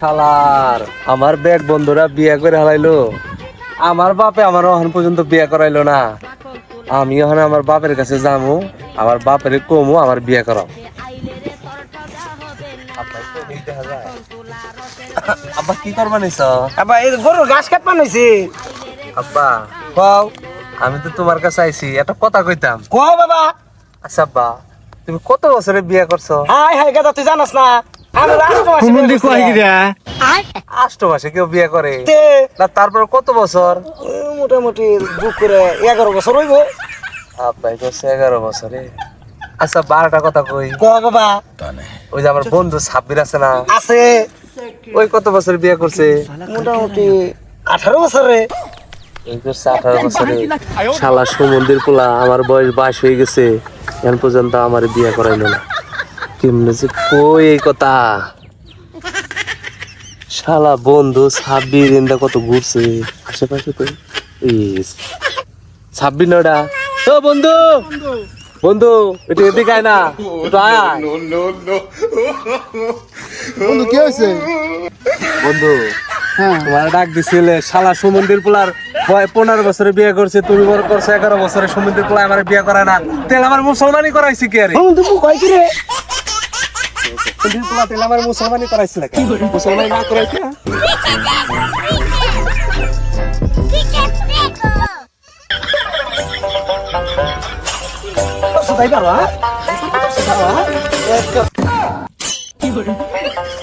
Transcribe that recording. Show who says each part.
Speaker 1: শালার আমার ব্যাগ বন্ধুরা বিয়ে করে হারাইলো আমার বাপে আমার এখন পর্যন্ত বিয়ে করাইলো না। আমি এখন আমার বাপের কাছে যাব আমার বাপের কমু আমার বিয়ে করাও। আব্বা কি করবা নিছ?
Speaker 2: আবার এই গরুর ঘাস
Speaker 1: আব্বা
Speaker 2: কও
Speaker 1: আমি তো তোমার কাছে আইছি একটা কথা কইতাম।
Speaker 2: কও বাবা।
Speaker 1: আচ্ছা আব্বা তুমি কত বছরে বিয়ে করছ?
Speaker 2: হাই হাই গাদা তুই জানাস না।
Speaker 1: বিয়ে করে? তারপর কত বছর?
Speaker 2: মোটামুটি বুক করে এগারো বছর হইব।
Speaker 1: আব্বাই করছে এগারো বছরে। আচ্ছা বারোটা কথা কই।
Speaker 2: বাবা?
Speaker 1: ওই যে আমার বন্ধু সাব্বির আছে না?
Speaker 2: আছে।
Speaker 1: ওই কত বছর বিয়ে করছে?
Speaker 2: মোটামুটি আঠারো বছরে।
Speaker 1: এই করছে আঠারো বছরে। শালা সুমন্দির পোলা আমার বয়স বাইশ হয়ে গেছে। এখন পর্যন্ত আমার বিয়ে করাইলো না। কেমনে যে কই এই কথা? শালা বন্ধু সাব্বির কত ঘুরছে? আশেপাশে তো সাব্বির নডা ও বন্ধু! বন্ধু একটু এদিকে আয় না।
Speaker 3: বন্ধু কি হয়েছে?
Speaker 1: বন্ধু
Speaker 3: হ্যাঁ।
Speaker 1: তোমার ডাক দিছিলে শালা সুমন্দির পোলার পনেরো বছরে বিয়ে করছে তুমি বড় করছ এগারো বছরে সুমন্দির পোলা আমার বিয়ে করায় না। তেল আমার মুসলমানি করাইছি কি আরে?
Speaker 2: বন্ধু কয় কি রে?
Speaker 1: সুমন্দির তোমার তেল আমার মুসলমানি করাইছিল কি মুসলমানি না করাইছে?
Speaker 2: তাই পারো হ্যাঁ